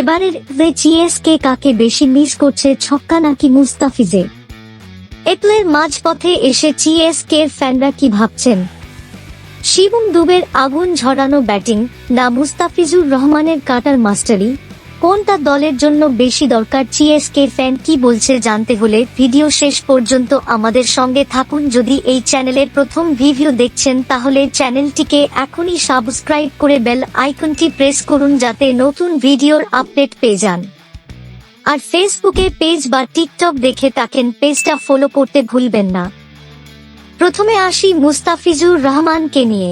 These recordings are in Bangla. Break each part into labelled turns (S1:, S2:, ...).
S1: এবারের জিএসকে কাকে বেশি মিস করছে ছক্কা নাকি মুস্তাফিজে? এপ্লের মাঝপথে এসে জিএসকে ফ্যানরা কি ভাবছেন? শিবম দুবের আগুন ঝরানো ব্যাটিং, না মুস্তাফিজুর রহমানের কাটার মাস্টারি? কোনটা দলের জন্য বেশি দরকার? চিএসকে ফ্যান কি বলছে জানতে হলে ভিডিও শেষ পর্যন্ত আমাদের সঙ্গে থাকুন। যদি এই চ্যানেলের প্রথম ভিডিও দেখছেন, তাহলে চ্যানেলটিকে এখনই সাবস্ক্রাইব করে বেল আইকনটি প্রেস করুন যাতে নতুন ভিডিওর আপডেট পেয়ে যান। আর ফেসবুকে পেজ বা টিকটক দেখে থাকেন, পেজটা ফলো করতে ভুলবেন না। প্রথমে আসি মুস্তাফিজুর রহমানকে নিয়ে।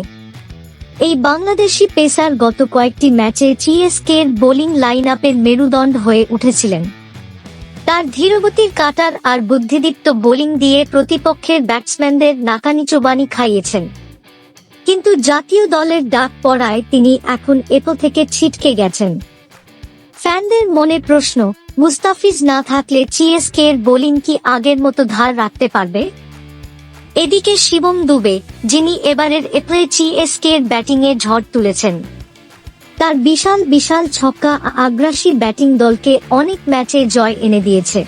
S1: এই বাংলাদেশি পেসার গত কয়েকটি ম্যাচে সিএসকে এর বোলিং লাইন আপের মেরুদণ্ড হয়ে উঠেছিলেন। তার ধীরগতির কাটার আর বুদ্ধিদীপ্ত বোলিং দিয়ে প্রতিপক্ষের ব্যাটসম্যানদের নাকানি চোবানি খাইয়েছেন। কিন্তু জাতীয় দলের ডাক পড়ায় তিনি এখন এপো থেকে ছিটকে গেছেন। ফ্যানদের মনে প্রশ্ন, মুস্তাফিজ না থাকলে সিএসকে এর বোলিং কি আগের মতো ধার রাখতে পারবে? এদিকে শিবম দুবে, যিনি এবারের এপ্রে সিএসকে এর ব্যাটিং এ ঝড় তুলেছেন। তার বিশাল বিশাল ছক্কা আগ্রাসী ব্যাটিং দলকে অনেক ম্যাচে জয় এনে দিয়েছে।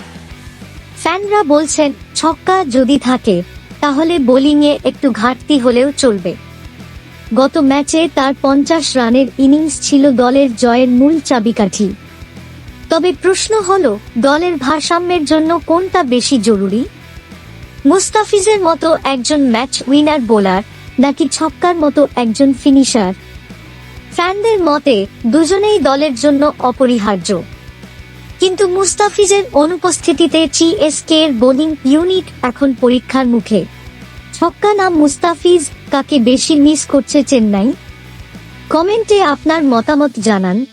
S1: ফ্যানরা বলছেন, ছক্কা যদি থাকে, তাহলে বোলিংয়ে একটু ঘাটতি হলেও চলবে। গত ম্যাচে তার পঞ্চাশ রানের ইনিংস ছিল দলের জয়ের মূল চাবিকাঠি। তবে প্রশ্ন হল, দলের ভারসাম্যের জন্য কোনটা বেশি জরুরি? মুস্তাফিজের মতো একজন ম্যাচ উইনার বোলার নাকি ছক্কার মতো একজন ফিনিশার ফ্যানদের মতে, দুজনেই দলের জন্য অপরিহার্য। কিন্তু মুস্তাফিজের অনুপস্থিতিতে সিএসকে এর বোলিং ইউনিট এখন পরীক্ষার মুখে। ছক্কা নাম মুস্তাফিজ কাকে বেশি মিস করছে চেন্নাই? কমেন্টে আপনার মতামত জানান।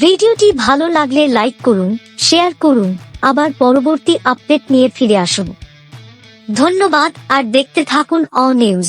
S1: ভিডিওটি ভালো লাগলে লাইক করুন শেয়ার করুন, আবার পরবর্তী আপডেট নিয়ে ফিরে আসুন। ধন্যবাদ আর দেখতে থাকুন অ নিউজ